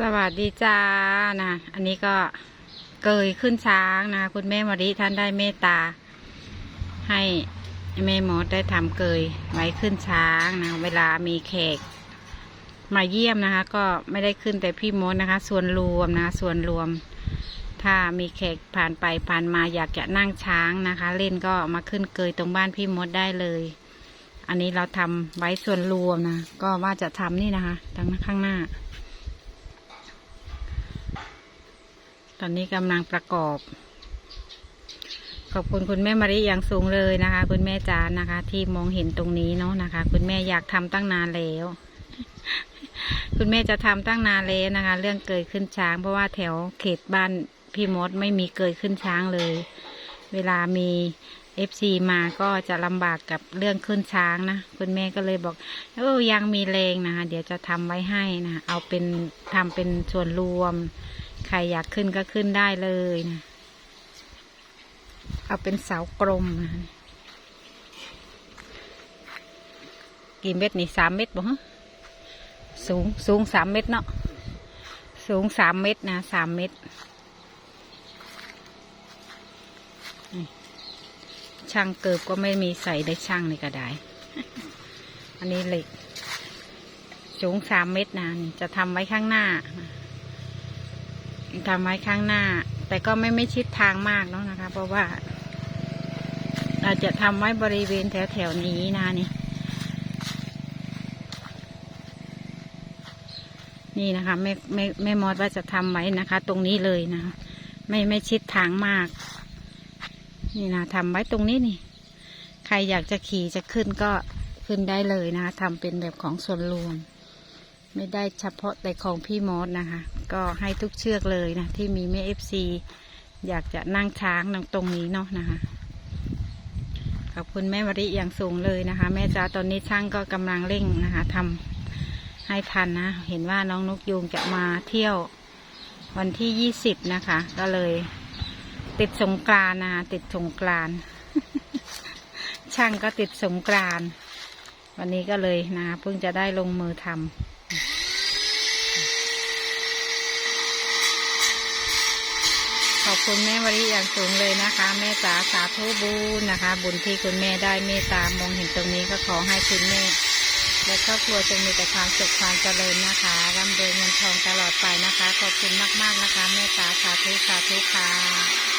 สวัสดีจ้านะ อันนี้ก็เกยขึ้นช้างนะ คุณแม่มริท่านได้เมตตา ให้แม่มดได้ทำเกยไว้ขึ้นช้างนะ เวลามีแขก มาเยี่ยมนะคะ ก็ไม่ได้ขึ้นแต่พี่มดนะคะ ส่วนรวมนะ ส่วนรวม ถ้ามีแขกผ่านไปผ่านมาอยากจะนั่งช้างนะคะ เล่นก็มาขึ้นเกยตรงบ้านพี่มดได้เลย อันนี้เราทำไว้ส่วนรวมนะ ก็ว่าจะทำนี่นะคะทางข้างหน้า ต อนนี้กำลังประกอบ ขอบคุณคุณแม่มาริอย่างสูงเลยนะคะ คุณแม่จานนะคะ ที่มองเห็นตรงนี้เนาะนะคะ คุณแม่อยากทำตั้งนานแล้ว คุณแม่จะทำตั้งนานแล้วนะคะ เรื่องเกยขึ้นช้าง เพราะว่าแถวเขตบ้านพี่มดไม่มีเกยขึ้นช้างเลย เวลามีเอฟซีมาก็จะลำบากกับเรื่องขึ้นช้างนะ คุณแม่ก็เลยบอกเออยังมีแรงนะคะ เดี๋ยวจะทำไว้ให้นะ เอาเป็นทำเป็นส่วนรวม ใครอยากขึ้นก็ขึ้นได้เลยนะ เอาเป็นเสากลมนะกี่เม็ดนี่สามเม็ดบ่ฮะสูงสูงสามเม็ดเนาะสูงสามเม็ดนะสามเม็ดช่างเกิบก็ไม่มีใส่ได้ช่างในกระไดอันนี้เหล็กสูงสามเม็ดนะจะทำไว้ข้างหน้านะ ทำไว้ข้างหน้า แต่ก็ไม่ไม่ชิดทางมากเนาะนะคะ เพราะว่าอาจจะทำไว้บริเวณแถวแถวๆนี้นะนี่นี่นะคะแม่แม่แม่มอดว่าจะทำไว้นะคะ ตรงนี้เลยนะคะไม่ไม่ชิดทางมาก นี่นะทำไว้ตรงนี้นี่ ใครอยากจะขี่จะขึ้นก็ขึ้นได้เลยนะคะทำเป็นแบบของส่วนรวม ไม่ได้เฉพาะแต่ของพี่มอสนะคะ ก็ให้ทุกเชือกเลยนะ ที่มีแม่เอฟซีอยากจะนั่งช้างนั่งตรงนี้เนาะนะคะ ขอบคุณแม่วริอย่างสูงเลยนะคะ แม่จ้าตอนนี้ช่างก็กำลังเร่งนะคะทำให้ทันนะ เห็นว่าน้องนกยูงจะมาเที่ยววันที่ยี่สิบนะคะ ก็เลยติดสงกรานนะคะติดสงกรานช่างก็ติดสงกรานวันนี้ก็เลยนะคะเพิ่งจะได้ลงมือทำ ขอบคุณแม่วริอย่างสูงเลยนะคะ แม่จ๋าสาธุบุญนะคะ บุญที่คุณแม่ได้เมตตามองเห็นตรงนี้ก็ขอให้คุณแม่ และครอบครัวจงมีแต่ความสุขความเจริญนะคะร่ำรวยเงินทองตลอดไปนะคะ ขอบคุณมากๆนะคะ แม่จ๋าสาธุสาธุค่ะ